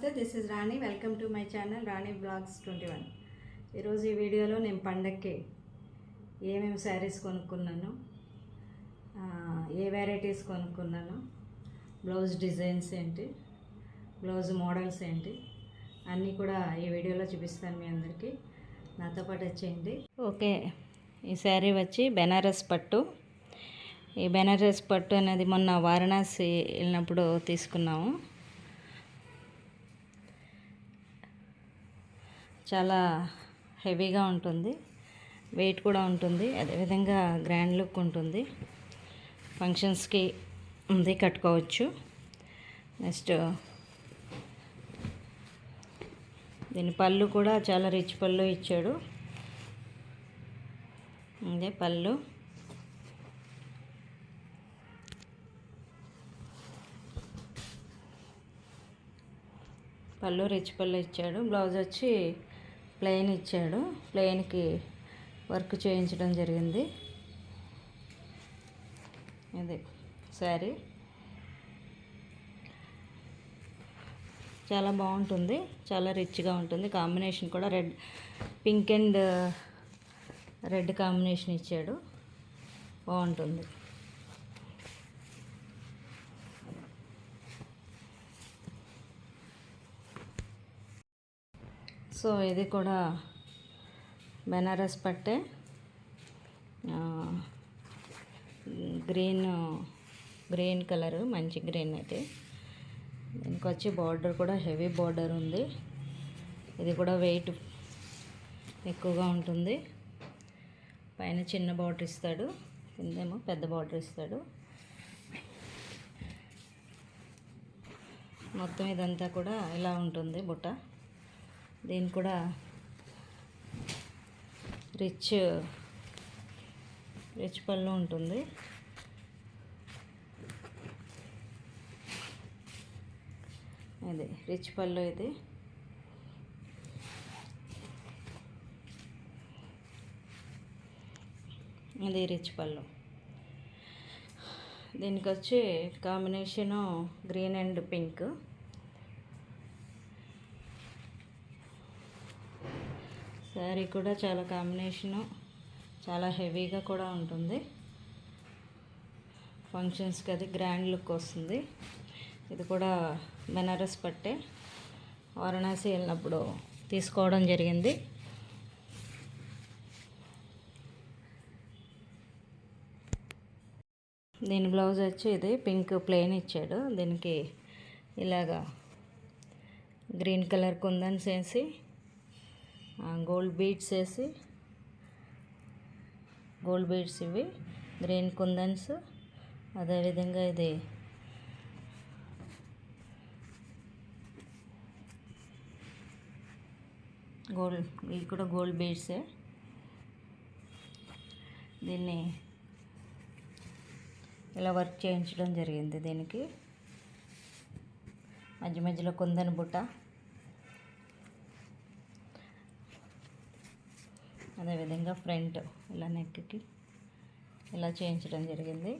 నమస్తే this is Rani welcome to my channel Rani blogs twenty one ఈరోజు ఈ వీడియోలో నేను పండక్కి ఏమేమి శారీస్ కొనుక్కున్నాను ఏ వెరైటీస్ కొనుక్కున్నాను బ్లౌజ్ డిజైన్స్ ఏంటి బ్లౌజ్ మోడల్స్ ఏంటి అన్నీ కూడా ఈ వీడియోలో చూపిస్తాను మీ అందరికీ. నాతో పాటు వచ్చేయండి. ఓకే ఈ శారీ వచ్చి బెనారస్ పట్టు. ఈ బెనారస్ పట్టు అనేది మొన్న వారణాసి వెళ్ళినప్పుడు తీసుకున్నాము. చాలా హెవీగా ఉంటుంది. వెయిట్ కూడా ఉంటుంది. అదేవిధంగా గ్రాండ్ లుక్ ఉంటుంది. ఫంక్షన్స్కి ఉంది కట్టుకోవచ్చు. నెక్స్ట్ దీని పళ్ళు కూడా చాలా రిచ్ పళ్ళు ఇచ్చాడు. ఇదే పళ్ళు. పళ్ళు రిచ్ పళ్ళు ఇచ్చాడు. బ్లౌజ్ వచ్చి ప్లెయిన్ ఇచ్చాడు. ప్లెయిన్కి వర్క్ చేయించడం జరిగింది. ఇది శారీ. చాలా బాగుంటుంది. చాలా రిచ్గా ఉంటుంది. కాంబినేషన్ కూడా red pink and red combination ఇచ్చాడు. బాగుంటుంది. సో ఇది కూడా బెనారస్ పట్టే. గ్రీన్ గ్రీన్ కలర్ మంచి గ్రీన్ అయితే. దీనికి వచ్చి బార్డర్ కూడా హెవీ బార్డర్ ఉంది. ఇది కూడా వెయిట్ ఎక్కువగా ఉంటుంది. పైన చిన్న బార్డర్ ఇస్తాడు. కిందేమో పెద్ద బార్డర్ ఇస్తాడు. మొత్తం ఇదంతా కూడా ఇలా ఉంటుంది బుట్ట. దీని కూడా రిచ్ రిచ్ పళ్ళు ఉంటుంది. ఇది రిచ్ పళ్ళు ఇది. ఇది రిచ్ పళ్ళు. దీనికి వచ్చి combination green and pink. Sari కూడా చాలా కాంబినేషను చాలా హెవీగా కూడా ఉంటుంది. ఫంక్షన్స్కి అది గ్రాండ్ లుక్ వస్తుంది. ఇది కూడా బెనారస్ పట్టే వారణాసి వెళ్ళినప్పుడు తీసుకోవడం జరిగింది. దీని బ్లౌజ్ వచ్చి ఇది పింక్ ప్లెయిన్ ఇచ్చాడు. దీనికి ఇలాగా గ్రీన్ కలర్ కుందన్స్ వేసి గోల్డ్ బీడ్స్ వేసి గోల్డ్ బీడ్స్ ఇవి గ్రీన్ కుందన్స్ అదేవిధంగా ఇది గోల్డ్ ఇవి కూడా గోల్డ్ బీడ్సే. దీన్ని ఇలా వర్క్ చేయించడం జరిగింది దీనికి. మధ్య మధ్యలో కుందన్ బుట్ట. అదేవిధంగా ఫ్రంట్ ఇలా నెక్కి ఇలా చేయించడం జరిగింది.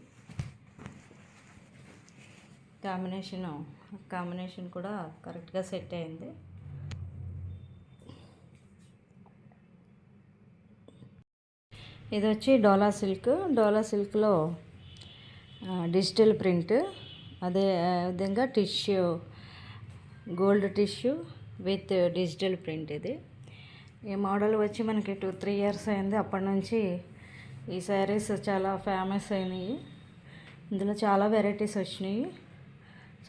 కాంబినేషను కాంబినేషన్ కూడా కరెక్ట్గా సెట్ అయింది. ఇది వచ్చి డోలా సిల్క్. డోలా సిల్క్లో డిజిటల్ ప్రింట్. అదే విధంగా tissue gold tissue with digital print ఇది. ఈ మోడల్ వచ్చి మనకి టూ త్రీ ఇయర్స్ అయింది. అప్పటి నుంచి ఈ శారీస్ చాలా ఫేమస్ అయినాయి. ఇందులో చాలా వెరైటీస్ వచ్చినాయి.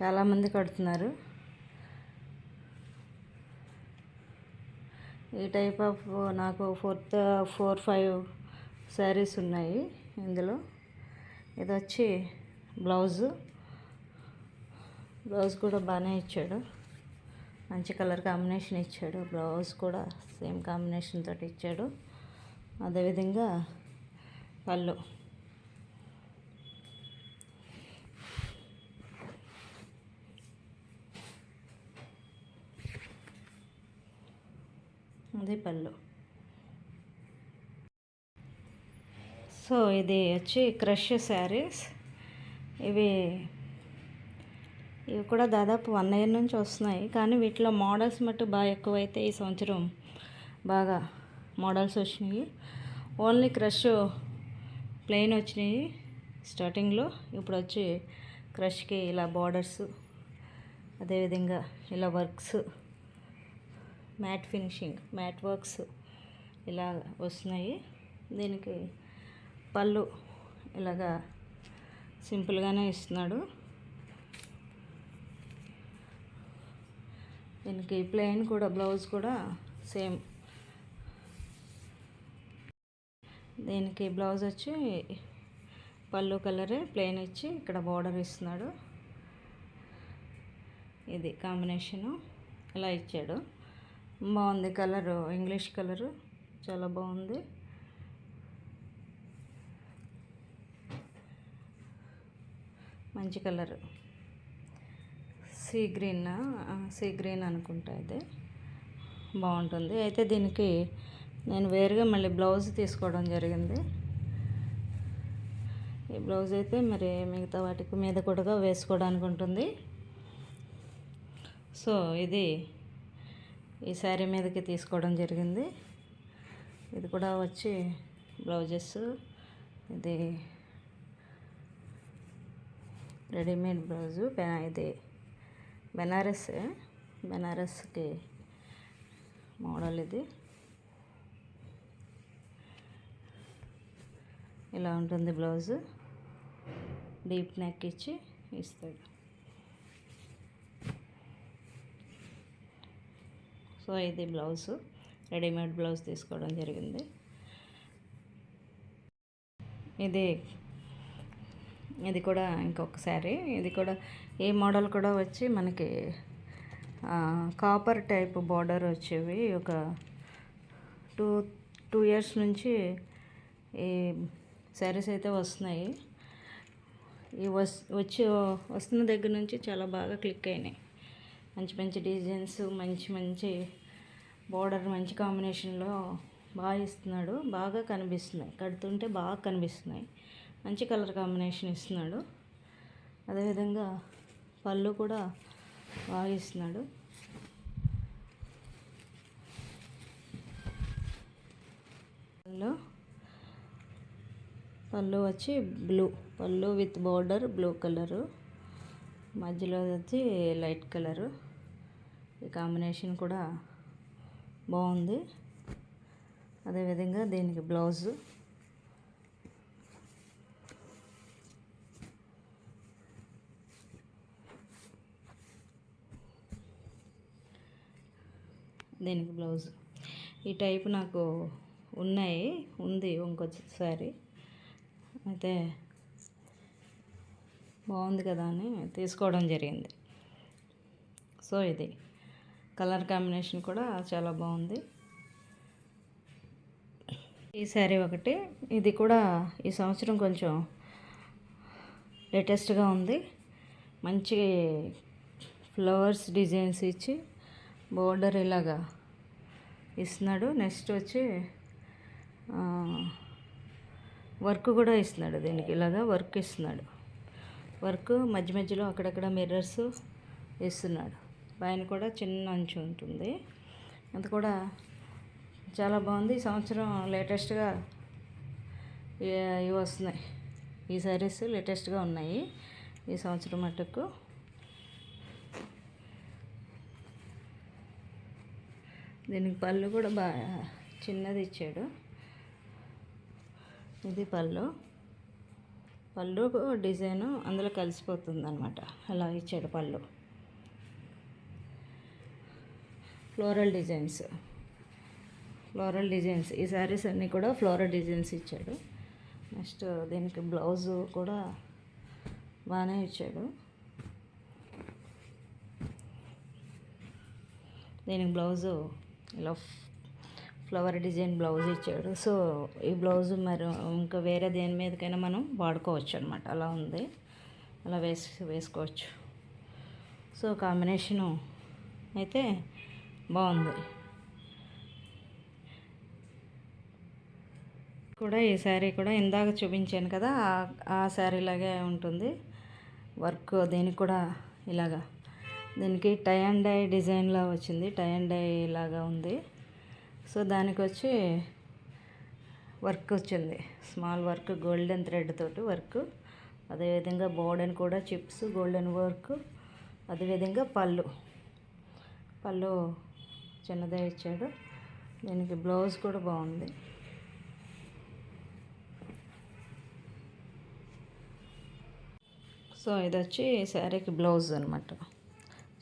చాలామంది కడుతున్నారు. ఈ టైప్ ఆఫ్ నాకు ఫోర్త్ ఫోర్ ఫైవ్ శారీస్ ఉన్నాయి ఇందులో. ఇది వచ్చి బ్లౌజు బ్లౌజ్ కూడా బాగానే ఇచ్చాడు. మంచి కలర్ కాంబినేషన్ ఇచ్చాడు. బ్లౌజ్ కూడా సేమ్ కాంబినేషన్ తోటి ఇచ్చాడు. అదేవిధంగా పళ్ళు. అది పళ్ళు. సో ఇది వచ్చి క్రష్ శారీస్. ఇవి ఇవి కూడా దాదాపు వన్ ఇయర్ నుంచి వస్తున్నాయి. కానీ వీటిలో మోడల్స్ మట్టు బాగా ఎక్కువైతే ఈ సంవత్సరం బాగా మోడల్స్ వచ్చినాయి. ఓన్లీ క్రష్ ప్లెయిన్ వచ్చినాయి స్టార్టింగ్లో ఇప్పుడు వచ్చి క్రష్కి ఇలా బార్డర్స్ అదేవిధంగా ఇలా works matte finishing matte works ఇలా వస్తున్నాయి. దీనికి పళ్ళు ఇలాగా సింపుల్గానే ఇస్తున్నాడు. దీనికి ప్లెయిన్ కూడా బ్లౌజ్ కూడా సేమ్. దీనికి బ్లౌజ్ వచ్చి పళ్ళు కలరే ప్లెయిన్ ఇచ్చి ఇక్కడ బార్డర్ ఇస్తున్నాడు. ఇది కాంబినేషను. ఇలా ఇచ్చాడు. బాగుంది కలరు ఇంగ్లీష్ కలరు. చాలా బాగుంది. మంచి colour. Sea green sea green అనుకుంటా ఇది. బాగుంటుంది. అయితే దీనికి నేను వేరుగా మళ్ళీ బ్లౌజ్ తీసుకోవడం జరిగింది. ఈ బ్లౌజ్ అయితే మరి మిగతా వాటికి మీద కూడా వేసుకోవడానికి ఉంటుంది. సో ఇది ఈ శారీ మీదకి తీసుకోవడం జరిగింది. ఇది కూడా వచ్చి బ్లౌజెస్. ఇది రెడీమేడ్ బ్లౌజు. ఇది బెనారస్ బెనారస్కి మోడల్ ఇది. ఇలా ఉంటుంది బ్లౌజు. డీప్ నెక్ ఇచ్చి ఇస్తాడు. సో ఇది బ్లౌజ్. రెడీమేడ్ బ్లౌజ్ తీసుకోవడం జరిగింది. ఇది ఇది కూడా ఇంకొక శారీ ఇది కూడా ఈ మోడల్ కూడా వచ్చి మనకి కాపర్ టైప్ బార్డర్ వచ్చేవి ఒక టూ టూ ఇయర్స్ నుంచి ఈ శారీస్ అయితే వస్తున్నాయి. ఈ వస్ వచ్చి వస్తున్న దగ్గర నుంచి చాలా బాగా క్లిక్ అయినాయి. మంచి మంచి డిజైన్స్ మంచి మంచి బార్డర్ మంచి కాంబినేషన్లో బాగా ఇస్తున్నాడు. బాగా కనిపిస్తున్నాయి. కడుతుంటే బాగా కనిపిస్తున్నాయి. మంచి కలర్ కాంబినేషన్ ఇస్తున్నాడు. అదేవిధంగా పళ్ళు కూడా బాగా ఇస్తున్నాడు. పళ్ళు. పళ్ళు వచ్చి బ్లూ. పళ్ళు విత్ బార్డర్ బ్లూ కలరు. మధ్యలో వచ్చి లైట్ కలరు. ఈ కాంబినేషన్ కూడా బాగుంది. అదేవిధంగా దీనికి బ్లౌజు. దీనికి బ్లౌజ్. ఈ టైప్ నాకు ఉన్నాయి. ఉంది ఇంకొకసారి అయితే బాగుంది కదా అని తీసుకోవడం జరిగింది. సో ఇది కలర్ కాంబినేషన్ కూడా చాలా బాగుంది. ఈ శారీ ఒకటి. ఇది కూడా ఈ సంవత్సరం కొంచెం లేటెస్ట్గా ఉంది. మంచి ఫ్లవర్స్ డిజైన్స్ ఇచ్చి బోర్డర్ ఇలాగా ఇస్తున్నాడు. నెక్స్ట్ వచ్చి వర్క్ కూడా ఇస్తున్నాడు దీనికి. ఇలాగా వర్క్ ఇస్తున్నాడు. వర్క్ మధ్య మధ్యలో అక్కడక్కడ మిర్రర్స్ ఇస్తున్నాడు. పైన కూడా చిన్న అంచు ఉంటుంది. అది కూడా చాలా బాగుంది. ఈ సంవత్సరం లేటెస్ట్గా ఇవి వస్తున్నాయి. ఈ శారీస్ లేటెస్ట్గా ఉన్నాయి ఈ సంవత్సరం మటుకు. దీనికి పళ్ళు కూడా బాగా చిన్నది ఇచ్చాడు. ఇది పళ్ళు. పళ్ళు డిజైను అందులో కలిసిపోతుంది అనమాట అలా ఇచ్చాడు పళ్ళు. Floral designs. Floral designs. ఈ శారీస్ అన్నీ కూడా ఫ్లోరల్ డిజైన్స్ ఇచ్చాడు. నెక్స్ట్ దీనికి బ్లౌజు కూడా బాగానే ఇచ్చాడు. దీనికి బ్లౌజు ఇలా ఫ్లవర్ డిజైన్ బ్లౌజ్ ఇచ్చాడు. సో ఈ బ్లౌజ్ మరి ఇంకా వేరే దేని మీదకైనా మనం వాడుకోవచ్చు అనమాట అలా ఉంది. అలా వేసి వేసుకోవచ్చు. సో కాంబినేషను అయితే బాగుంది. కూడా ఈ శారీ కూడా ఇందాక చూపించాను కదా ఆ- శారీ లాగే ఉంటుంది. వర్క్ దీనికి కూడా ఇలాగా దీనికి టై అండ్ డై డిజైన్లా వచ్చింది. టై అండ్ డై లాగా ఉంది. సో దానికి వచ్చి వర్క్ వచ్చింది. స్మాల్ వర్క్ గోల్డెన్ థ్రెడ్ తోటి వర్క్. అదేవిధంగా బోర్డన్ కూడా చిప్స్ గోల్డెన్ వర్క్. అదేవిధంగా పళ్ళు. పళ్ళు చిన్నదే ఇచ్చాడు. దీనికి బ్లౌజ్ కూడా బాగుంది. సో ఇది వచ్చి శారీకి బ్లౌజ్ అనమాట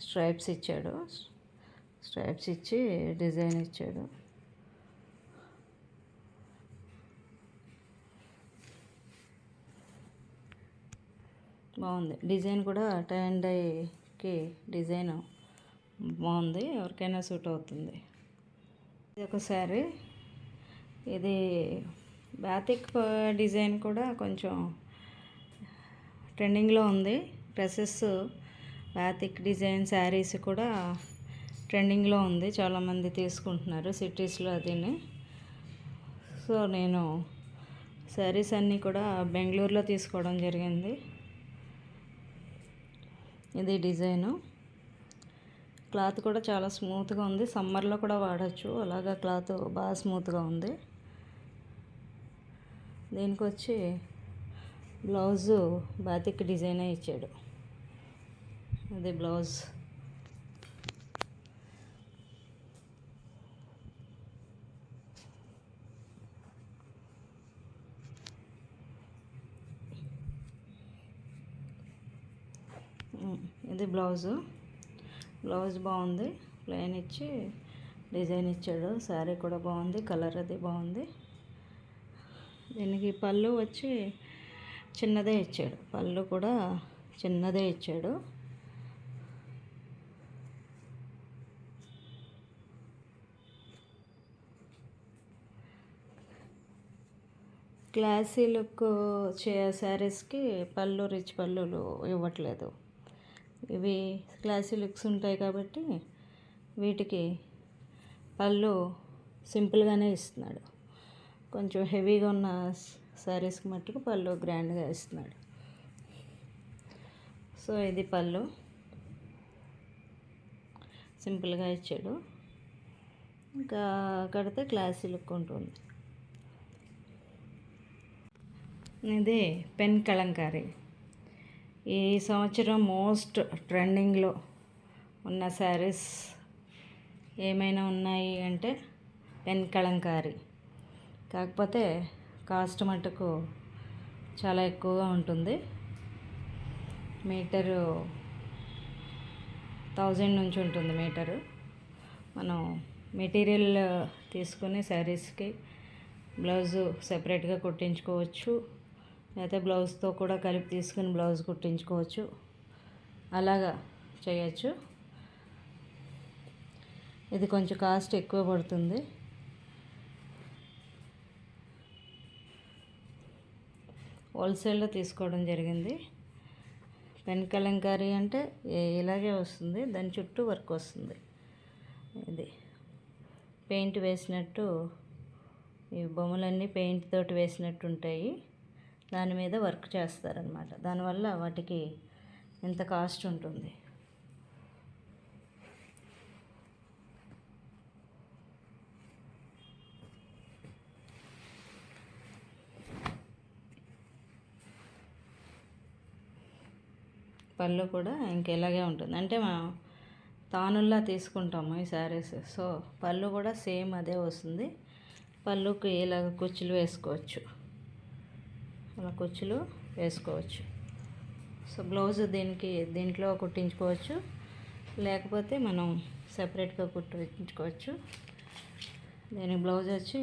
స్ట్రైప్స్ ఇచ్చాడు. స్ట్రైప్స్ ఇచ్చి డిజైన్ ఇచ్చాడు. బాగుంది. డిజైన్ కూడా టై అండ్ డైకి డిజైన్ బాగుంది. ఎవరికైనా సూట్ అవుతుంది. ఇది ఒక శారీ. ఇది బాతిక్ డిజైన్ కూడా కొంచెం ట్రెండింగ్లో ఉంది. డ్రెస్సెస్ బాతిక్ డిజైన్ శారీస్ కూడా ట్రెండింగ్లో ఉంది. చాలామంది తీసుకుంటున్నారు సిటీస్లో అదిని. సో నేను శారీస్ అన్నీ కూడా బెంగళూరులో తీసుకోవడం జరిగింది. ఇది డిజైను. క్లాత్ కూడా చాలా స్మూత్గా ఉంది. సమ్మర్లో కూడా వాడచ్చు. అలాగా క్లాత్ బాగా స్మూత్గా ఉంది. దీనికి వచ్చి బ్లౌజు బాతిక్ డిజైనే ఇచ్చాడు. అదే బ్లౌజ్. ఇది బ్లౌజు. బ్లౌజ్ బాగుంది. ప్లెయిన్ ఇచ్చి డిజైన్ ఇచ్చాడు. శారీ కూడా బాగుంది. కలర్ అది బాగుంది. దీనికి పళ్ళు వచ్చి చిన్నదే ఇచ్చాడు. పళ్ళు కూడా చిన్నదే ఇచ్చాడు. క్లాసీ లుక్ చే శారీస్కి పళ్ళు రిచ్ పళ్ళులు ఇవ్వట్లేదు. ఇవి క్లాసీ లుక్స్ ఉంటాయి కాబట్టి వీటికి పళ్ళు సింపుల్గానే ఇస్తున్నాడు. కొంచెం హెవీగా ఉన్న శారీస్కి మట్టుకు పళ్ళు గ్రాండ్గా ఇస్తున్నాడు. సో ఇది పళ్ళు. సింపుల్గా ఇచ్చాడు. ఇంకా కడితే క్లాసీ లుక్ ఉంటుంది ఇది పెన్ కలంకారీ ఈ సంవత్సరం మోస్ట్ ట్రెండింగ్లో ఉన్న శారీస్ ఏమైనా ఉన్నాయి అంటే పెన్ కలంకారీ కాకపోతే కాస్ట్ మటుకు చాలా ఎక్కువగా ఉంటుంది. మీటరు థౌజండ్ నుంచి ఉంటుంది మీటరు. మనం మెటీరియల్ తీసుకుని శారీస్కి బ్లౌజు సెపరేట్గా కుట్టించుకోవచ్చు. లేకపోతే బ్లౌజ్తో కూడా కలిపి తీసుకుని బ్లౌజ్ కుట్టించుకోవచ్చు. అలాగా చేయొచ్చు. ఇది కొంచెం కాస్ట్ ఎక్కువ పడుతుంది. హోల్సేల్లో తీసుకోవడం జరిగింది. పెన్ కలంకారీ అంటే ఇలాగే వస్తుంది. దాని చుట్టూ వర్క్ వస్తుంది. ఇది పెయింట్ వేసినట్టు ఈ బొమ్మలన్నీ పెయింట్ తోటి వేసినట్టు ఉంటాయి. దాని మీద వర్క్ చేస్తారనమాట దానివల్ల వాటికి ఇంత కాస్ట్ ఉంటుంది. పళ్ళు కూడా ఇంకెలాగే ఉంటుంది. అంటే మనం తానుల్లా తీసుకుంటాము ఈ శారీస్. సో పళ్ళు కూడా సేమ్ అదే వస్తుంది. పళ్ళుకి ఇలాగ కుచ్చులు వేసుకోవచ్చు. అలా కుచ్చులు వేసుకోవచ్చు. సో బ్లౌజ్ దీనికి దీంట్లో కుట్టించుకోవచ్చు. లేకపోతే మనం సపరేట్గా కుట్టించుకోవచ్చు. దీని బ్లౌజ్ వచ్చి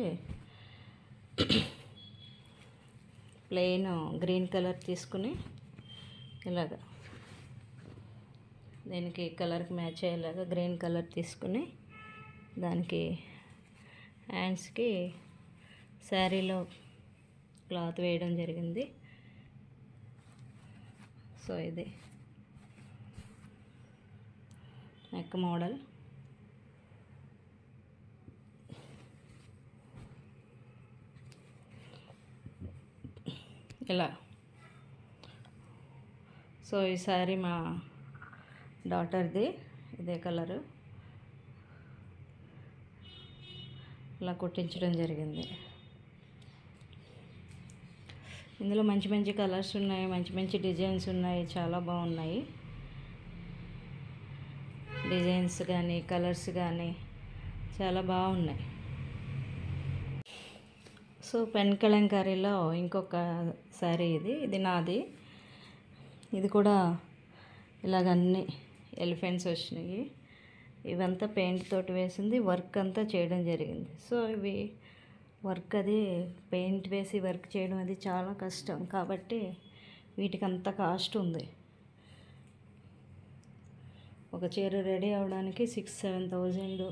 ప్లెయిన్ గ్రీన్ కలర్ తీసుకుని ఇలాగ దీనికి కలర్కి మ్యాచ్ అయ్యేలాగా గ్రీన్ కలర్ తీసుకుని దానికి హ్యాండ్స్కి శారీలో క్లాత్ వేయడం జరిగింది. సో ఇది నెక్ మోడల్ ఇలా. సో ఈసారి మా డాటర్ది ఇదే కలరు ఇలా కుట్టించడం జరిగింది. ఇందులో మంచి మంచి కలర్స్ ఉన్నాయి మంచి మంచి డిజైన్స్ ఉన్నాయి చాలా బాగున్నాయి. డిజైన్స్ కానీ కలర్స్ కానీ చాలా బాగున్నాయి. సో పెన్ కలంకారీలో ఇంకొక శారీ ఇది ఇది నాది. ఇది కూడా ఇలాగన్నీ ఎలిఫెంట్స్ వచ్చినాయి. ఇవంతా పెయింట్ తోటి వేసింది వర్క్ అంతా చేయడం జరిగింది. సో ఇవి వర్క్ అది పెయింట్ వేసి వర్క్ చేయడం అది చాలా కష్టం. కాబట్టి వీటికి అంత కాస్ట్ ఉంది. ఒక చీర రెడీ అవడానికి సిక్స్ సెవెన్ థౌజండ్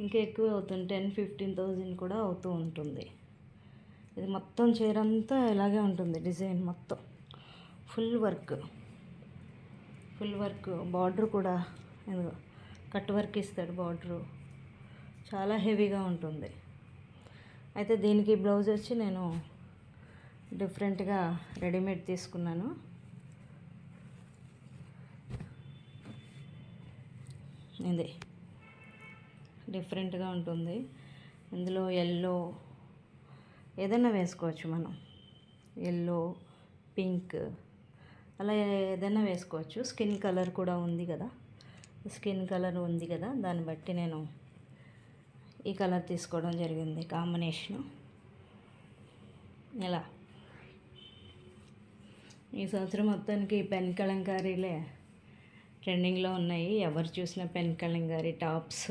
ఇంకా ఎక్కువ అవుతుంది. టెన్ ఫిఫ్టీన్ థౌజండ్ కూడా అవుతూ ఉంటుంది. ఇది మొత్తం చీర అంతా ఇలాగే ఉంటుంది డిజైన్ మొత్తం. Full work. Full work. Border కూడా కట్ వర్క్ ఇస్తాడు బార్డరు. చాలా హెవీగా ఉంటుంది. అయితే దీనికి బ్లౌజ్ వచ్చి నేను డిఫరెంట్గా రెడీమేడ్ తీసుకున్నాను. ఇది. డిఫరెంట్గా ఉంటుంది. ఇందులో ఎల్లో ఏదైనా వేసుకోవచ్చు మనం. ఎల్లో పింక్ అలా ఏదైనా వేసుకోవచ్చు. స్కిన్ కలర్ కూడా ఉంది కదా. స్కిన్ కలర్ ఉంది కదా. దాన్ని బట్టి నేను ఈ కలర్ తీసుకోవడం జరిగింది కాంబినేషను. ఇలా ఈ సంవత్సరం మొత్తానికి పెన్ కలంకారీలే ట్రెండింగ్లో ఉన్నాయి. ఎవరు చూసినా పెన్ కలంకారీ టాప్స్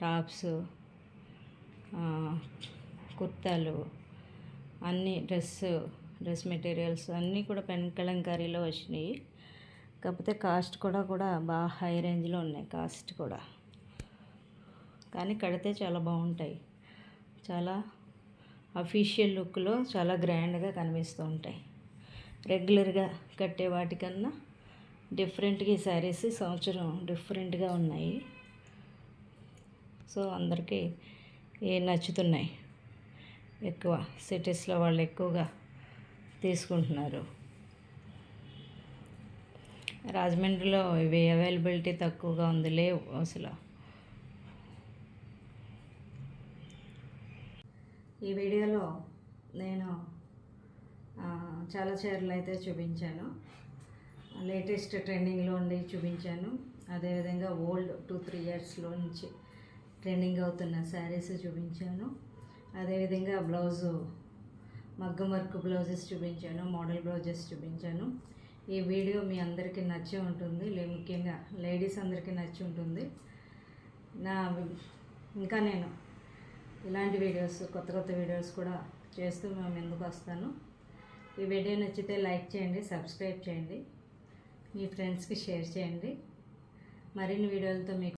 టాప్స్ కుర్తాలు అన్నీ డ్రెస్ డ్రెస్ మెటీరియల్స్ అన్నీ కూడా పెన్ కలంకారీలో వచ్చినాయి. కాకపోతే కాస్ట్ కూడా కూడా బాగా హై రేంజ్లో ఉన్నాయి. కాస్ట్ కూడా. కానీ కడితే చాలా బాగుంటాయి. చాలా అఫీషియల్ లుక్లో చాలా గ్రాండ్గా కనిపిస్తూ ఉంటాయి. రెగ్యులర్గా కట్టే వాటికన్నా డిఫరెంట్గా ఈ శారీస్ సంవత్సరం డిఫరెంట్గా ఉన్నాయి. సో అందరికీ ఏ నచ్చుతున్నాయి? ఎక్కువ సిటీస్లో వాళ్ళు ఎక్కువగా తీసుకుంటున్నారు. రాజమండ్రిలో ఇవి అవైలబిలిటీ తక్కువగా ఉంది లేవు అసలు. ఈ వీడియోలో నేను చాలా చీరలు అయితే చూపించాను. లేటెస్ట్ ట్రెండింగ్లో ఉండి చూపించాను. అదేవిధంగా ఓల్డ్ టూ త్రీ ఇయర్స్లో నుంచి ట్రెండింగ్ అవుతున్న శారీస్ చూపించాను. అదేవిధంగా బ్లౌజు మగ్గం వర్క్ బ్లౌజెస్ చూపించాను మోడల్ బ్లౌజెస్ చూపించాను. ఈ వీడియో మీ అందరికీ నచ్చి ఉంటుంది. లే ముఖ్యంగా లేడీస్ అందరికీ నచ్చి ఉంటుంది. నా ఇంకా నేను ఇలాంటి వీడియోస్ కొత్త కొత్త వీడియోస్ కూడా చేస్తూ మేము ముందుకు వస్తాను. ఈ వీడియో నచ్చితే లైక్ చేయండి సబ్స్క్రైబ్ చేయండి మీ ఫ్రెండ్స్కి షేర్ చేయండి. మరిన్ని వీడియోలతో మీకు